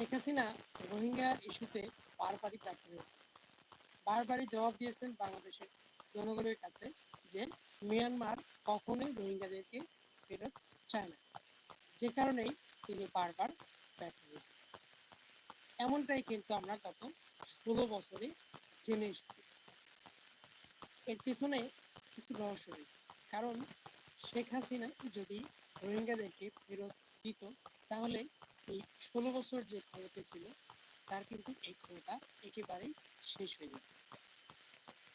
শেখ হাসিনা রোহিঙ্গা ইস্যুতে বারবারই ব্যর্থ হয়েছে বারবারই জবাব দিয়েছেন বাংলাদেশের জনগণের কাছে যে মিয়ানমার কখনোই রোহিঙ্গাদেরকে ফেরত চায় না। যে কারণেই তিনি বারবার ব্যর্থ হয়েছেন। এমনটাই কিন্তু আমরা গত ষোলো বছরে জেনে এসেছি। এর পিছনে কিছু রহস্য রয়েছে। কারণ শেখ হাসিনা যদি রোহিঙ্গাদেরকে ফেরত দিত, তাহলে এই ষোলো বছর যে ক্ষমতা ছিল, তার কিন্তু এই ক্ষমতা একেবারেই শেষ হয়ে যেত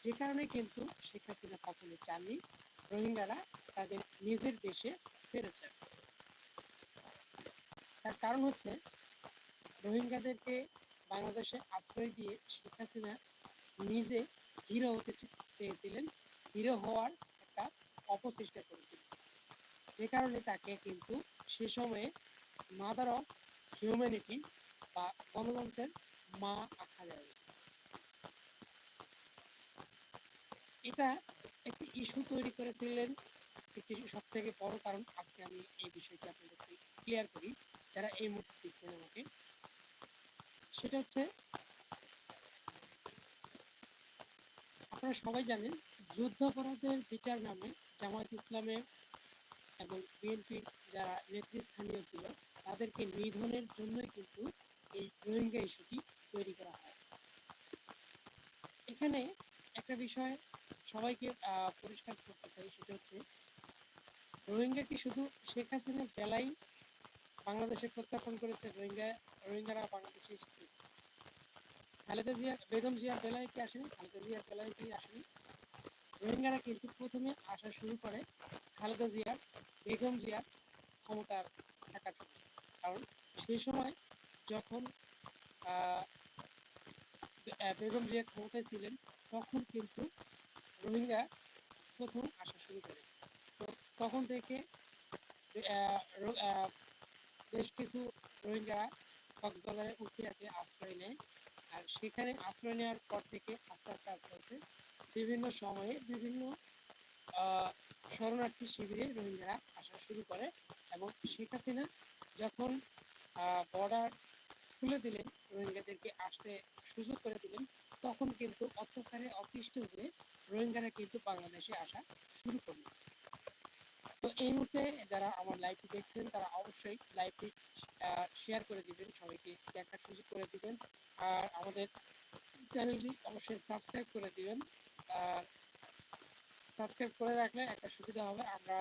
যে কারণে কিন্তু শেখ হাসিনা কখনো চাননি, রোহিঙ্গারা তাদের নিজের দেশে ফেরত যাবে। তার কারণ হচ্ছে, রোহিঙ্গাদেরকে বাংলাদেশে আশ্রয় দিয়ে শেখ হাসিনা নিজে হিরো হতে চেয়েছিলেন, হিরো হওয়ার একটা অপচেষ্টা করেছিলেন। যে কারণে তাকে কিন্তু সে সময়ে মাদার অফ হিউম্যানিটি বা গণতন্ত্রের মা দেওয়া হয়েছে এটা একটি ইস্যু তৈরি করেছিলেন, একটি সব থেকে বড় কারণ আজকে আমি এই বিষয়টি আপনাদেরকে ক্লিয়ার করি, যারা এই মুহূর্তে দেখছেন আমাকে। সেটা হচ্ছে, আপনারা সবাই জানেন যুদ্ধাপরাধের বিচার নামে জামায়াত ইসলামের এবং বিএনপির যারা নেতৃস্থানীয় ছিল তাদেরকে নিধনের জন্যই কিন্তু এই রোহিঙ্গা ইস্যুটি তৈরি করা হয়। এখানে একটা বিষয় সবাইকে পরিষ্কার করতে চাই, সেটা হচ্ছে রোহিঙ্গা কি শুধু শেখ হাসিনার বেলায় বাংলাদেশে প্রত্যার্পণ করেছে, রোহিঙ্গা, রোহিঙ্গারা বাংলাদেশে এসেছে? খালেদা জিয়া, বেগম জিয়ার বেলায় কি আসেনি? খালেদা জিয়ার বেলায় কি আসেনি? রোহিঙ্গারা কিন্তু প্রথমে আসা শুরু করে খালেদা জিয়ার, বেগম জিয়ার ক্ষমতার থাকার। কারণ সেই সময় যখন বেগম জিয়া ক্ষমতায় ছিলেন, তখন কিন্তু রোহিঙ্গা প্রথম আসা শুরু করে। তো তখন থেকে বেশ কিছু রোহিঙ্গা কক্সবাজারে উখিয়াতে আশ্রয় নেয়। আর সেখানে আশ্রয় নেওয়ার পর থেকে আস্তে আস্তে আস্তে আস্তে বিভিন্ন সময়ে বিভিন্ন শরণার্থী শিবিরে রোহিঙ্গারা আসা শুরু করে এবং শেখ হাসিনা যখন বর্ডার খুলে দিলেন, রোহিঙ্গাদেরকে আসতে সুযোগ করে দিলেন, তখন কিন্তু অত্যাচারে অতিষ্ঠ হয়ে রোহিঙ্গারা কিন্তু বাংলাদেশে আসা শুরু করল। তো এই মুহূর্তে যারা আমার লাইভটি দেখছেন, তারা অবশ্যই লাইভটি শেয়ার করে দিবেন, সবাইকে দেখার সুযোগ করে দিবেন। আর আমাদের চ্যানেলটি অবশ্যই সাবস্ক্রাইব করে দিবেন। আর সাবস্ক্রাইব করে রাখলে একটা সুবিধা হবে। আমরা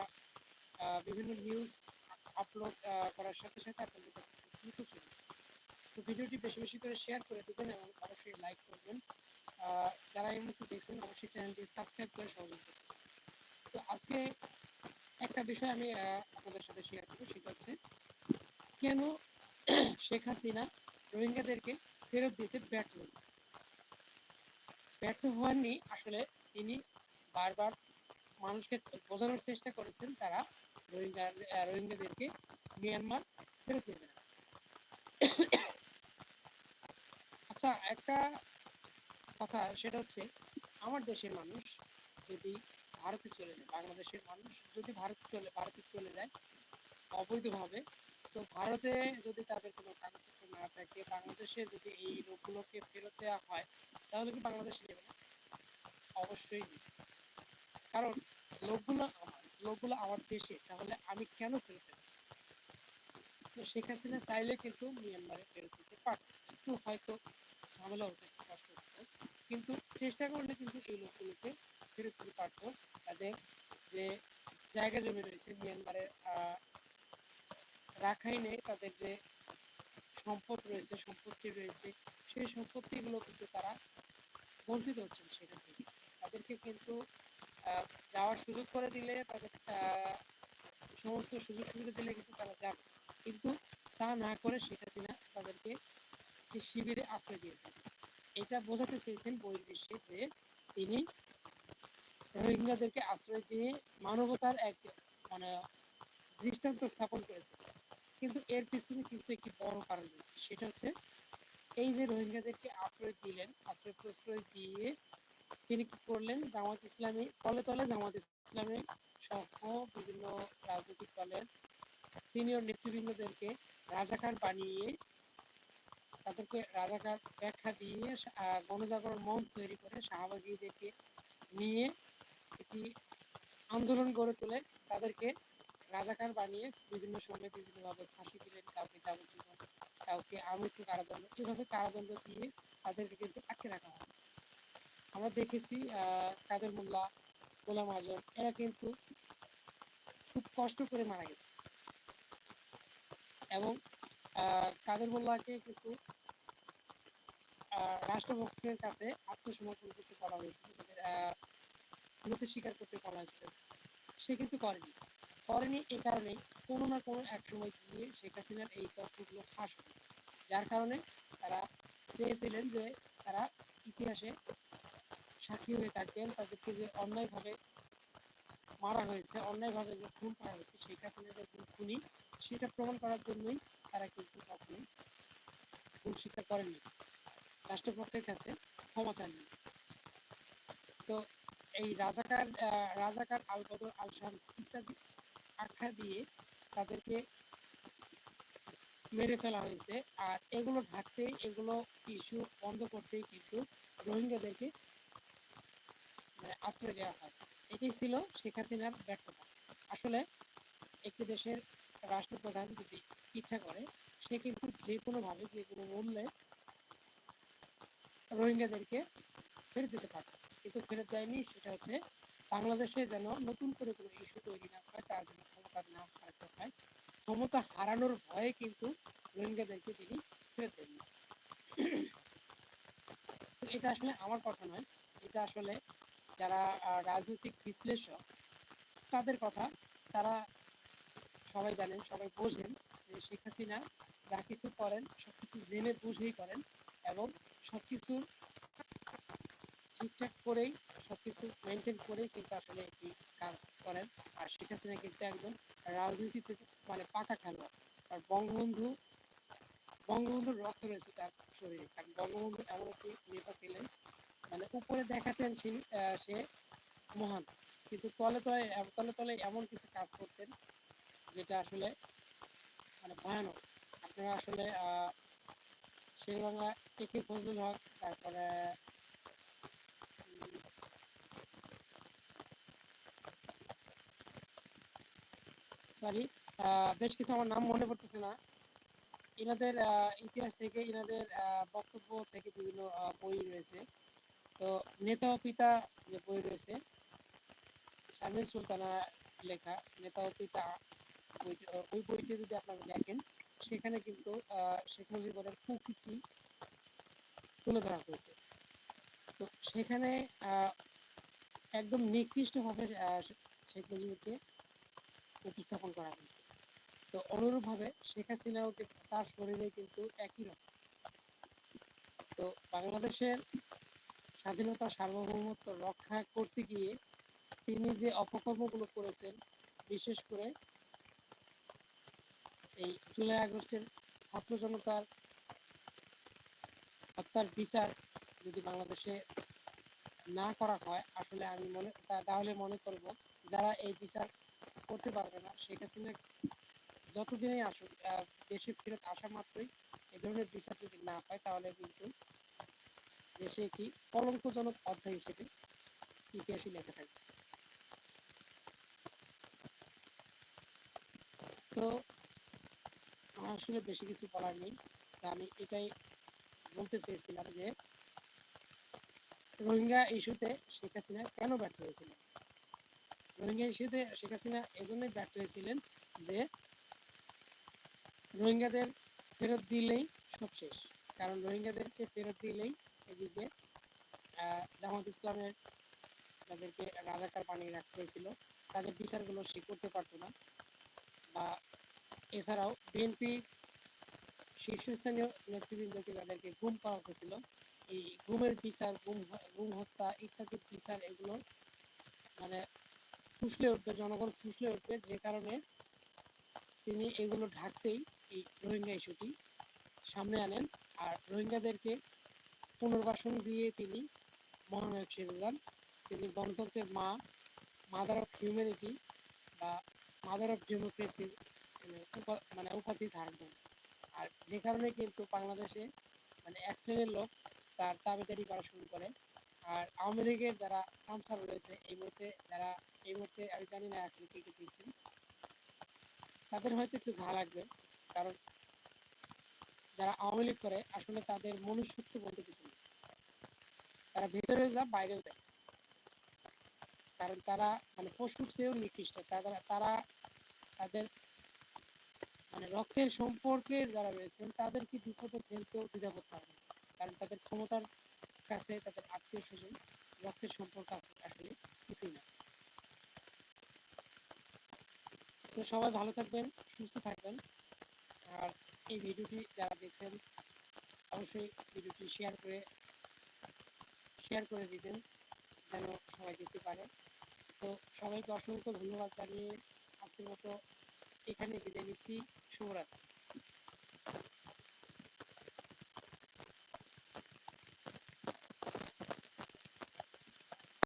বিভিন্ন নিউজ আপলোড করার সাথে সাথে আপনাদের কাছে দ্রুত চলে। তো ভিডিওটি বেশি বেশি করে শেয়ার করে দিবেন এবং অবশ্যই লাইক করবেন। যারা এই মুহূর্তে দেখছেন, অবশ্যই চ্যানেলটি সাবস্ক্রাইব করে সহযোগিতা করবেন। তো আজকে একটা বিষয় আমি আপনাদের সাথে শেয়ার করব, সেটা হচ্ছে কেন শেখ হাসিনা রোহিঙ্গাদেরকে ফেরত দিতে ব্যর্থ হয়েছে? ব্যর্থ হওয়াননি আসলে তিনি বারবার মানুষকে বোঝানোর চেষ্টা করেছেন তারা রোহিঙ্গাদেরকে মিয়ানমার ফেরত দেবে। না আচ্ছা একটা কথা, সেটা হচ্ছে আমার দেশের মানুষ যদি ভারতে চলে যায়, বাংলাদেশের মানুষ যদি ভারতে চলে ভারতে চলে যায় অবৈধভাবে, তো ভারতে যদি তাদের কোনো কাগজপত্র না থাকে, বাংলাদেশে যদি এই লোকগুলোকে ফেরত দেওয়া হয়, তাহলে কি বাংলাদেশ নেবে না? অবশ্যই কারণ লোকগুলো আমার। লোকগুলো আমার দেশে, তাহলে আমি কেন ফেরত তো শেখ হাসিনা চাইলে কিন্তু মিয়ানমারে ফেরত দিতে পারত একটু হয়তো ঝামেলা হতো কষ্ট হতো কিন্তু চেষ্টা করলে কিন্তু এই লোকগুলোকে ফেরত দিতে পারতো তাদের যে জায়গা জমি রয়েছে মিয়ানমারের রাখাইনে তাদের যে সম্পদ রয়েছে, সম্পত্তি রয়েছে, সেই সম্পত্তিগুলো কিন্তু তারা বঞ্চিত হচ্ছেন সেখান থেকে। তাদেরকে কিন্তু যাওয়ার সুযোগ করে দিলে তাদের সমস্ত সুযোগ সুবিধা দিলে কিন্তু তারা যাবে। কিন্তু তা না করে শেখ হাসিনা তাদেরকে যে শিবিরে আশ্রয় দিয়েছেন। এটা বোঝাতে চেয়েছেন বহির্বিশ্বে যে তিনি রোহিঙ্গাদেরকে আশ্রয় দিয়ে মানবতার এক মানে দৃষ্টান্ত স্থাপন করেছেন। কিন্তু এর পিছনে কিন্তু একটি বড় কারণ রয়েছে। সেটা হচ্ছে এই যে রোহিঙ্গাদেরকে আশ্রয় দিলেন, আশ্রয় প্রশ্রয় দিয়ে তিনি কি করলেন জামাত ইসলামী তলে তলে জামাত ইসলামী সহ বিভিন্ন রাজনৈতিক দলের সিনিয়র নেতৃবৃন্দদেরকে রাজাকার বানিয়ে, তাদেরকে রাজাকার ব্যাখ্যা দিয়ে গণজাগরণ মঞ্চ তৈরি করে শাহবাগীদেরকে নিয়ে একটি আন্দোলন গড়ে তোলে তাদেরকে রাজাকার বানিয়ে বিভিন্ন সময় বিভিন্নভাবে ফাঁসি দিলেন, কাউকে যাবজ্জীবন কাউকে আমৃত্যু কারাদণ্ড, এভাবে কারাদণ্ড দিয়ে তাদেরকে কিন্তু আটকে রাখা হয়। আমরা দেখেছি কাদের মোল্লা গোলাম আজম এরা কিন্তু খুব কষ্ট করে মারা গেছে। এবং কাদের মোল্লাকে কিন্তু রাষ্ট্রপক্ষের কাছে আত্মসমর্পণ করতে বলা হয়েছিল তাদের, নথি স্বীকার করতে বলা হয়েছিল। সে কিন্তু করেনি। করেনি এই কারণে কোনো না কোনো এক সময় গিয়ে শেখ হাসিনার এই তথ্যগুলো ফাঁস হবে যার কারণে তারা চেয়েছিলেন যে তারা ইতিহাসে সাক্ষী হয়ে থাকবেন তাদেরকে যে অন্যায়ভাবে মারা হয়েছে, অন্যায়ভাবে যে খুন করা হয়েছে, শেখ হাসিনা যে খুনি, সেটা প্রমাণ করার জন্যই তারা কিন্তু কখনোই ভুল স্বীকার করেননি। রাষ্ট্রপক্ষের কাছে ক্ষমা চাননি। তো এই রাজাকার রাজাকার আল বদর, আল শামস ইত্যাদি আখ্যা দিয়ে তাদেরকে মেরে ফেলা হয়েছে। আর এগুলো ঢাকতে এগুলো ইস্যু বন্ধ করতেই কিন্তু রোহিঙ্গাদেরকে মানে আশ্রয় দেওয়া হয়। এটাই ছিল শেখ হাসিনার ব্যর্থতা। আসলে একটি দেশের রাষ্ট্রপ্রধান যদি ইচ্ছা করে, সে কিন্তু যে কোনো ভাবে যে কোনো মূল্যে রোহিঙ্গাদেরকে ফেরত দিতে পারে কিন্তু ফেরত দেয়নি, সেটা হচ্ছে বাংলাদেশে যেন নতুন করে কোনো ইস্যু তৈরি না হয়, তার জন্য ক্ষমতা না হারাতে হয়। ক্ষমতা হারানোর ভয়ে কিন্তু রোহিঙ্গাদেরকে তিনি ফেরত দেননি। এটা আসলে আমার কথা নয়, এটা আসলে যারা রাজনৈতিক বিশ্লেষক, তাদের কথা তারা সবাই জানেন, সবাই বোঝেন যে শেখ হাসিনা যা কিছু করেন, সবকিছু জেনে বুঝেই করেন এবং সবকিছু ঠিকঠাক করেই, সবকিছু মেনটেন করেই কিন্তু আসলে একটি কাজ করেন। আর শেখ হাসিনা কিন্তু একজন রাজনীতিতে মানে পাকা খেলোয়াড়। আর বঙ্গবন্ধু, বঙ্গবন্ধুর রক্ত রয়েছে তার শরীরে। কারণ বঙ্গবন্ধু এমন একটি নেতা ছিলেন মানে উপরে দেখাতেন সে মহান। কিন্তু তলে তলে তলে তলে এমন কিছু কাজ করতেন যেটা আসলে মানে ভয়ানক। আপনারা আসলে, আহ, শের বাংলা একে ফজলুল হক, তারপরে, সরি বেশ কিছু আমার নাম মনে পড়তেছে না। এনাদের ইতিহাস থেকে, এনাদের বক্তব্য থেকে বিভিন্ন বই রয়েছে। তো নেতা ও পিতা যে বই রয়েছে, শামীম সুলতানা লেখা নেতা ও পিতা ওই বইটি যদি আপনারা দেখেন, সেখানে কিন্তু শেখ মুজিবের প্রকৃতি তুলে ধরা হয়েছে। তো সেখানে একদম নিকৃষ্টভাবে শেখ মুজিবকে উপস্থাপন করা হয়েছে। তো অনুরূপভাবে শেখ হাসিনাও তার শরীরে কিন্তু একই রকম। তো বাংলাদেশের স্বাধীনতা সার্বভৌমত্ব রক্ষা করতে গিয়ে তিনি যে অপকর্মগুলো করেছেন, বিশেষ করে এই জুলাই আগস্টের ছাত্র জনতার হত্যার বিচার যদি বাংলাদেশে না করা হয়, আসলে আমি মনে তাহলে মনে করব যারা এই বিচার করতে পারবে না, শেখ হাসিনা যতদিনই আসুক দেশে ফেরত আসা মাত্রই এই ধরনের বিচার যদি না হয় তাহলে কিন্তু দেশে একটি কলঙ্কজনক অধ্যায় হিসেবে ইতিহাসে লেখা থাকবে তো আমার আসলে বেশি কিছু বলার নেই। আমি এটাই বলতে চেয়েছিলাম যে, রোহিঙ্গা ইস্যুতে শেখ হাসিনা কেন ব্যর্থ হয়েছিলেন রোহিঙ্গা ইস্যুতে শেখ হাসিনা এজন্যই ব্যর্থ হয়েছিলেন যে রোহিঙ্গাদের ফেরত দিলেই সব শেষ। কারণ রোহিঙ্গাদেরকে ফেরত দিলেই এদিকে। জামাত ইসলামের যাদেরকে রাজাকার বানিয়ে রাখা হয়েছিল। তাদের বিচারগুলো সে করতে পারতো না। বা এছাড়াও বিএনপি শীর্ষস্থানীয় নেতৃবৃন্দকে যাদেরকে গুম করা হয়েছিল। এই গুমের বিচার হ- গুম হত্যা ইত্যাদি বিচার এগুলো মানে ফুসলে উঠবে, জনগণ ফুসলে উঠবে। যে কারণে তিনি এগুলো ঢাকতেই এই রোহিঙ্গা ইস্যুটি সামনে আনেন। আর রোহিঙ্গাদেরকে পুনর্বাসন দিয়ে তিনি মহানায়ক সেজে যান তিনি গণতন্ত্রের মা মাদার অফ হিউম্যানিটি বা মাদার অফ ডেমোক্রেসির মানে উপাধি ধারণ করেন। আর যে কারণে কিন্তু বাংলাদেশে মানে এক শ্রেণির লোক তার দাবিদারি করা শুরু করে। আর আওয়ামী লীগের যারা সামসার রয়েছে, এই মুহূর্তে যারা, এই মুহূর্তে আমি জানি না আসলে কে কে দেখছেন তাদের হয়তো একটু ঘা লাগবে, কারণ যারা আওয়ামী লীগ করে, আসলে তাদের মনুষ্যত্ব বলতে কিছু নেই। তারা ভেতরে যা, বাইরেও দেয় কারণ তারা মানে পশুর চেয়েও নিকৃষ্ট। তারা তারা তাদের মানে রক্তের সম্পর্কের যারা রয়েছেন, তাদেরকে বিপদে ফেলতেও দ্বিধা করতে হবে। কারণ তাদের ক্ষমতার কাছে তাদের আত্মীয় স্বজন রক্তের সম্পর্ক আসলে কিছুই না। তো সবাই ভালো থাকবেন, সুস্থ থাকবেন। আর এই ভিডিওটি যারা দেখছেন, অবশ্যই ভিডিওটি শেয়ার করে শেয়ার করে দিবেন, যেন সবাই দেখতে পারে। তো সবাইকে অসংখ্য ধন্যবাদ জানিয়ে আজকের মতো এখানে বিদায় নিচ্ছি। শুভরাত্রি।